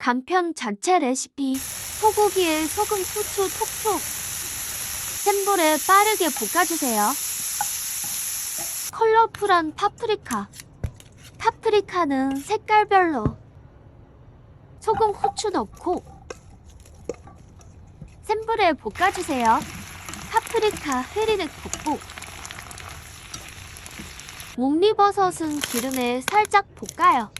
간편 자체 레시피 소고기에 소금, 후추, 톡톡 센 불에 빠르게 볶아주세요. 컬러풀한 파프리카 파프리카는 색깔별로 소금, 후추 넣고 센 불에 볶아주세요. 파프리카 흐리륵 볶고 목리버섯은 기름에 살짝 볶아요.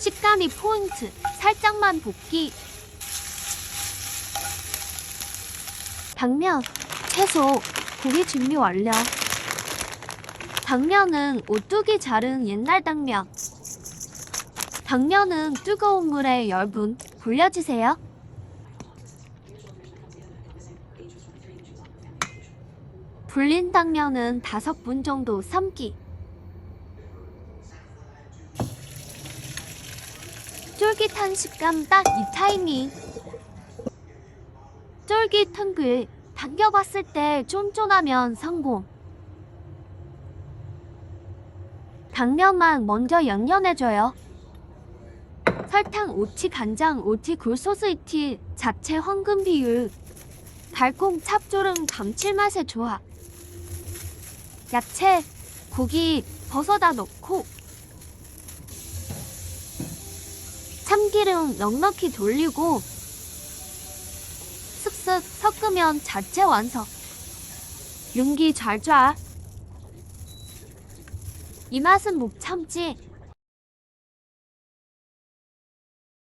식감이 포인트. 살짝만 볶기. 당면, 채소, 고기 준비 완료. 당면은 오뚜기 자른 옛날 당면. 당면은 뜨거운 물에 열분 불려주세요. 불린 당면은 다섯 분 정도 삶기. 쫄깃한 식감 딱 이 타이밍. 쫄깃한 글 당겨봤을 때 쫀쫀하면 성공. 당면만 먼저 양념해줘요. 설탕, 오치, 간장, 오치, 굴소스 이티, 자체 황금 비율. 달콤 찹조름 감칠맛의 조합. 야채, 고기, 버섯다 넣고 참기름 넉넉히 돌리고 슥슥 섞으면 자체 완성. 윤기 잘 쫙. 이 맛은 못 참지.